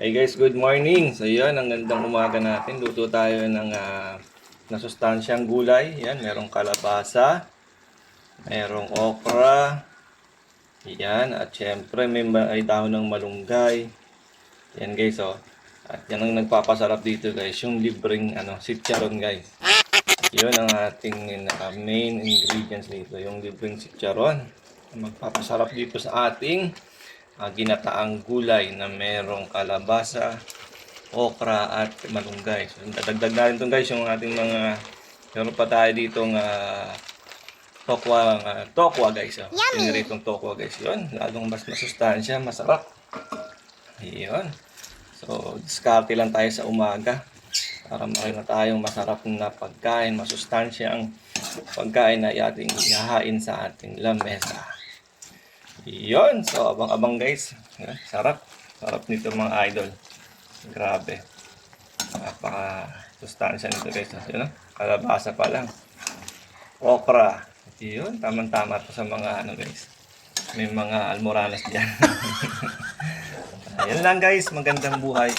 Hey guys, good morning. So yan, ang gandang umaga natin. Luto tayo ng uh, nasustansyang gulay. Yan, merong kalabasa, merong okra, yan, at syempre may ma- ay dahon ng malunggay. Yan guys, oh. At yan ang nagpapasarap dito guys, yung libreng ano, sitcharon guys. Yun ang ating uh, main ingredients dito, yung libreng sitcharon. Magpapasarap dito sa ating uh, ginataang gulay na merong kalabasa, okra at malunggay. So, dadagdag na rin ito guys yung ating mga meron pa tayo dito ng tokwa, uh, tokwa guys. Oh. Piniritong tokwa guys. Yun, lalong mas masustansya, masarap. Yun. So, diskarte lang tayo sa umaga para makita na tayong masarap na pagkain, masustansyang pagkain na ating ihahain sa ating lamesa. Yun. So, abang-abang guys. Sarap. Sarap nito mga idol. Grabe. Napaka sustansya nito guys. Yun, ah. kalabasa pa lang. Okra. Yun. Tama-tama to sa mga ano guys. May mga almoranas dyan. Ayun lang guys. Magandang buhay.